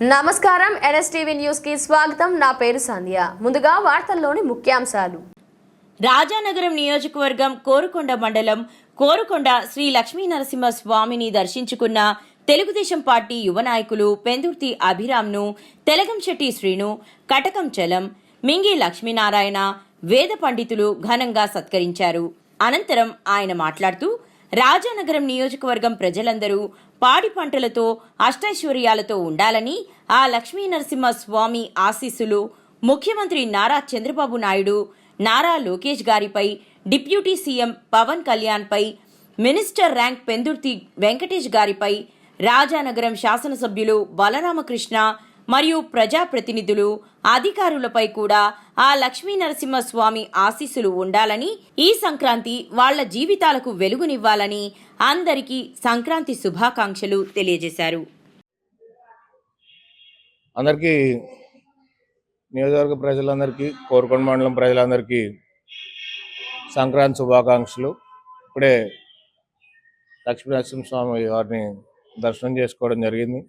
నమస్కారం ఎన్ఎస్టీవీ న్యూస్కి స్వాగతం. నా పేరు సంధ్య. ముందుగా వార్తల్లోని ముఖ్యాంశాలు. రాజానగరం నియోజకవర్గం కోరుకొండ మండలం కోరుకొండ శ్రీ లక్ష్మీ నరసింహ స్వామిని దర్శించుకున్న తెలుగుదేశం పార్టీ యువ నాయకులు పెందుర్తి అభిరామ్ను తెలగంశెట్టి శ్రీను కటకం చలం మింగి లక్ష్మీనారాయణ వేద పండితులు ఘనంగా సత్కరించారు. అనంతరం ఆయన మాట్లాడుతూ రాజానగరం నియోజకవర్గం ప్రజలందరూ పాడి పంటలతో అష్టైశ్వర్యాలతో ఉండాలని ఆ లక్ష్మీ నరసింహ స్వామి ఆశీస్సులు ముఖ్యమంత్రి నారా చంద్రబాబు నాయుడు నారా లోకేష్ గారిపై డిప్యూటీ సీఎం పవన్ కళ్యాణ్పై మినిస్టర్ ర్యాంక్ పెందుర్తి వెంకటేష్ గారిపై రాజానగరం శాసనసభ్యులు బలరామకృష్ణ మరియు ప్రజాప్రతినిధులు అధికారులపై కూడా ఆ లక్ష్మీనరసింహస్వామి ఆశీస్సులు ఉండాలని ఈ సంక్రాంతి వాళ్ళ జీవితాలకు వెలుగునివ్వాలని అందరికీ సంక్రాంతి శుభాకాంక్షలు తెలియజేశారు. అందరికీ నియోజకవర్గ ప్రజలందరికీ కోరుకొండ మండలం ప్రజలందరికీ సంక్రాంతి శుభాకాంక్షలు. ఇప్పుడే లక్ష్మీనరసింహ స్వామి వారిని దర్శనం చేసుకోవడం జరిగింది.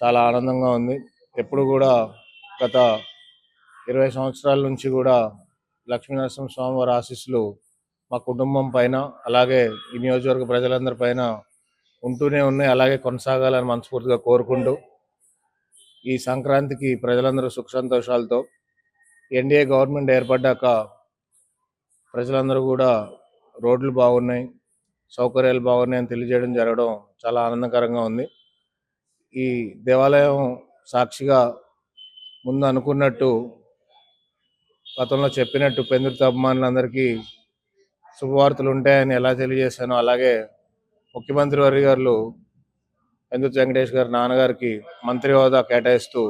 చాలా ఆనందంగా ఉంది. ఎప్పుడు కూడా గత ఇరవై సంవత్సరాల నుంచి కూడా లక్ష్మీనరసింహ స్వామి వారి ఆశీస్సులు మా కుటుంబం పైన అలాగే ఈ నియోజకవర్గ ప్రజలందరి పైన ఉంటూనే ఉన్నాయి. అలాగే కొనసాగాలని మనస్ఫూర్తిగా కోరుకుంటూ ఈ సంక్రాంతికి ప్రజలందరూ సుఖ సంతోషాలతో ఎన్డీఏ గవర్నమెంట్ ఏర్పడ్డాక ప్రజలందరూ కూడా రోడ్లు బాగున్నాయి సౌకర్యాలు బాగున్నాయని తెలియజేయడం జరగడం చాలా ఆనందకరంగా ఉంది. ఈ దేవాలయం సాక్షిగా ముందు అనుకున్నట్టు గతంలో చెప్పినట్టు పెందుర్తి అభిమానులందరికీ శుభవార్తలు ఉంటాయని ఎలా తెలియజేశానో అలాగే ముఖ్యమంత్రి వర్య గారు పెందుర్తి వెంకటేష్ గారి నాన్నగారికి మంత్రి హోదా కేటాయిస్తూ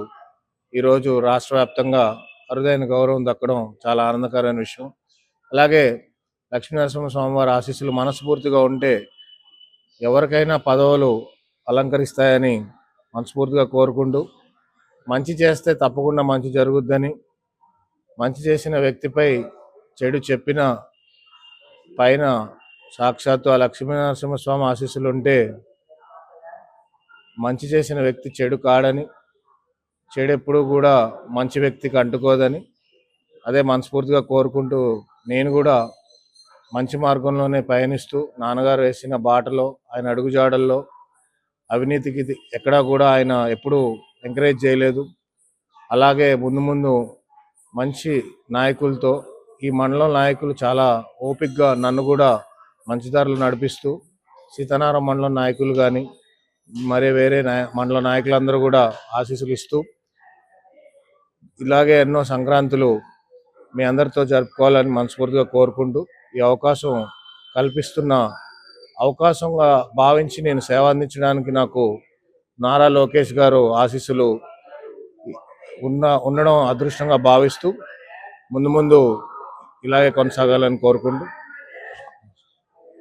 ఈరోజు రాష్ట్ర వ్యాప్తంగా అరుదైన గౌరవం దక్కడం చాలా ఆనందకరమైన విషయం. అలాగే లక్ష్మీనరసింహ స్వామివారి ఆశీస్సులు మనస్ఫూర్తిగా ఉంటే ఎవరికైనా పదవులు అలంకరిస్తాయని మనస్ఫూర్తిగా కోరుకుంటూ మంచి చేస్తే తప్పకుండా మంచి జరుగుద్దని మంచి చేసిన వ్యక్తిపై చెడు చెప్పిన పైన సాక్షాత్తు ఆ లక్ష్మీనరసింహస్వామి ఆశీస్సులు ఉంటే మంచి చేసిన వ్యక్తి చెడు కాడని చెడెప్పుడు కూడా మంచి వ్యక్తికి అంటుకోదని అదే మనస్ఫూర్తిగా కోరుకుంటూ నేను కూడా మంచి మార్గంలోనే పయనిస్తూ నాన్నగారు వేసిన బాటలో ఆయన అడుగుజాడల్లో అవినీతికి ఎక్కడా కూడా ఆయన ఎప్పుడూ ఎంకరేజ్ చేయలేదు. అలాగే ముందు ముందు మంచి నాయకులతో ఈ మండలం నాయకులు చాలా ఓపిక్గా నన్ను కూడా మంచిదారులు నడిపిస్తూ సీతారాం మండలం నాయకులు కానీ మరి వేరే నాయ మండల నాయకులందరూ కూడా ఆశీస్సులు ఇస్తూ ఇలాగే ఎన్నో సంక్రాంతులు మీ అందరితో జరుపుకోవాలని మనస్ఫూర్తిగా కోరుకుంటూ ఈ అవకాశం కల్పిస్తున్న అవకాశంగా భావించి నేను సేవ అందించడానికి నాకు నారా లోకేష్ గారు ఆశీస్సులు ఉన్న ఉండడం అదృష్టంగా భావిస్తూ ముందు ముందు ఇలాగే కొనసాగాలని కోరుకుంటూ